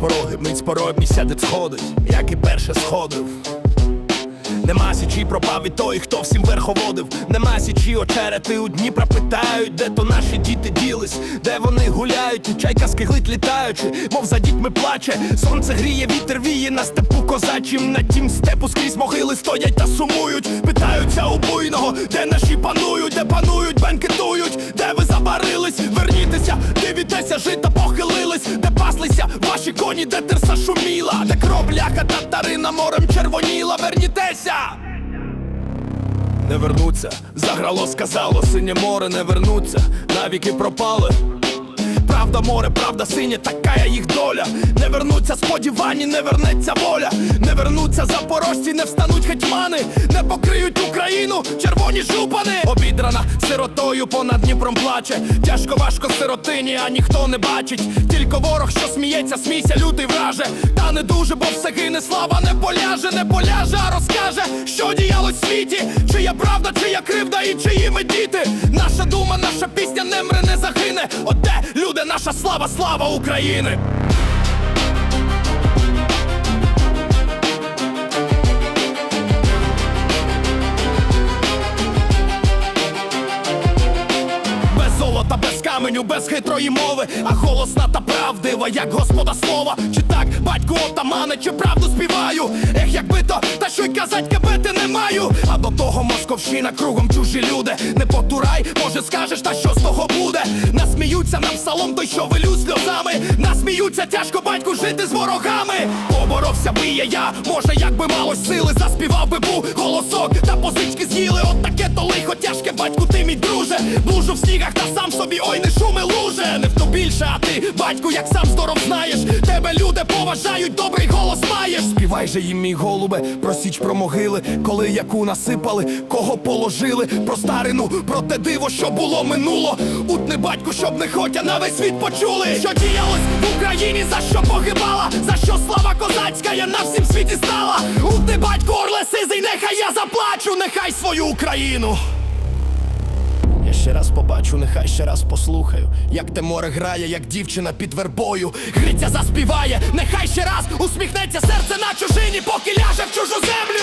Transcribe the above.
пороги, мить з порою місяць сходить, як і перше сходив. Нема січі пропав і той, хто всім верховодив. Нема січі очерети у Дніпра питають, де то наші діти ділись, де вони гуляють, і чайка скиглить літаючи, мов за дітьми плаче. Сонце гріє, вітер віє на степу козачим. На тім степу скрізь могили стоять та сумують. Питаються у буйного, де наші панують, де панують, бенкетують, де ви забарились, вернітеся, дивітеся, жита ваші коні, де терса шуміла, де кров татарина морем червоніла, вернітеся. Не вернуться, заграло, сказало, синє море не вернуться, навіки пропали. Правда, море, правда, синє, така їх доля. Не вернуться сподівані, не вернеться воля. Не вернуться запорожці, не встануть гетьмани, не покриють Україну, червоні жупани. Обідрана сиротою понад Дніпром плаче. Тяжко важко сиротині, а ніхто не бачить. Тільки ворог, що сміється, смійся, лютий враже. Та не дуже, бо все гине, слава не поляже, не поляже, а розкаже, що діялось в світі, чия правда, чия кривда і чиї ми діти. Наша дума, наша пісня не мре, не загине. Оте, люди, наша слава, слава України. Без без хитрої мови, а голосна та правдива, як господа слова. Чи так, батько отамане, чи правду співаю? Ех, якби то, та що й казать, кабити не маю. А до того московщина кругом чужі люди. Не потурай, може скажеш, та що з того буде? Насміються нам салом, той що вилю сльозами. Насміються, тяжко батьку жити з ворогами. Поборовся би є я, може, якби малось сили, заспівав би був голосок, та позички з'їли. От таке то лихо тяжке, батьку, ти мій друже. Блужу в снігах та сам собі, ой. Не ти, батьку, як сам здоров знаєш. Тебе люди поважають, добрий голос маєш. Співай же їм, мій голубе, про січ про могили, коли яку насипали, кого положили, про старину, про те диво, що було минуло. Утни батьку, щоб не хотя на весь світ почули. Що діялось в Україні, за що погибала, за що слава козацька я на всім світі стала. Утни батьку, орле сизий, нехай я заплачу, нехай свою Україну. Ще раз побачу, нехай ще раз послухаю, як те море грає, як дівчина під вербою. Гриця заспіває, нехай ще раз усміхнеться серце на чужині, поки ляже в чужу землю.